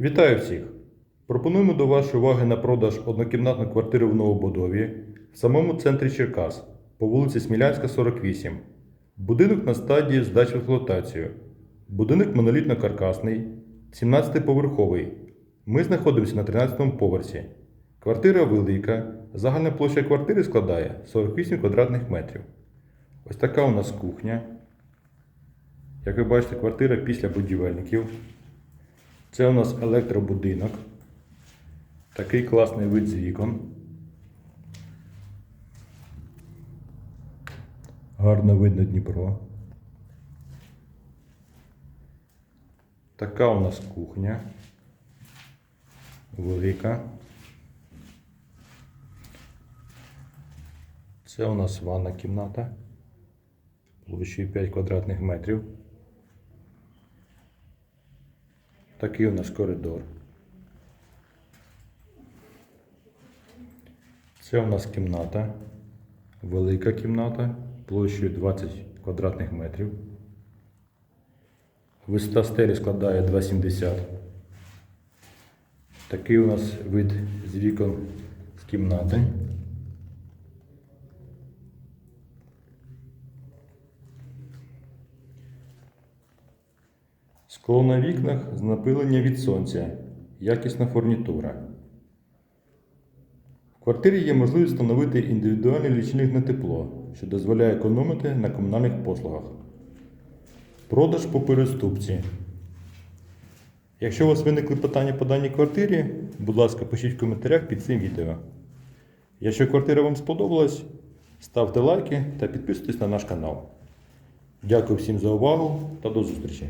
Вітаю всіх! Пропонуємо до вашої уваги на продаж однокімнатну квартиру в новобудові в самому центрі Черкас по вулиці Смілянська, 48. Будинок на стадії здачі в експлуатацію. Будинок монолітно-каркасний, 17-поверховий. Ми знаходимося на 13-му поверсі. Квартира велика. Загальна площа квартири складає 48 квадратних метрів. Ось така у нас кухня. Як ви бачите, квартира після будівельників. Це у нас електробудинок. Такий класний вид з вікон. Гарно видно Дніпро. Така у нас кухня. Велика. Це у нас ванна кімната. Площею 5 квадратних метрів. Такий у нас коридор. Це у нас кімната. Велика кімната площею 20 квадратних метрів. Висота стелі складає 2,70. Такий у нас вид з вікон з кімнати. Скло на вікнах з напилення від сонця, якісна фурнітура. В квартирі є можливість встановити індивідуальний лічильник на тепло, що дозволяє економити на комунальних послугах. Продаж по переступці. Якщо у вас виникли питання по даній квартирі, будь ласка, пишіть в коментарях під цим відео. Якщо квартира вам сподобалась, ставте лайки та підписуйтесь на наш канал. Дякую всім за увагу та до зустрічі!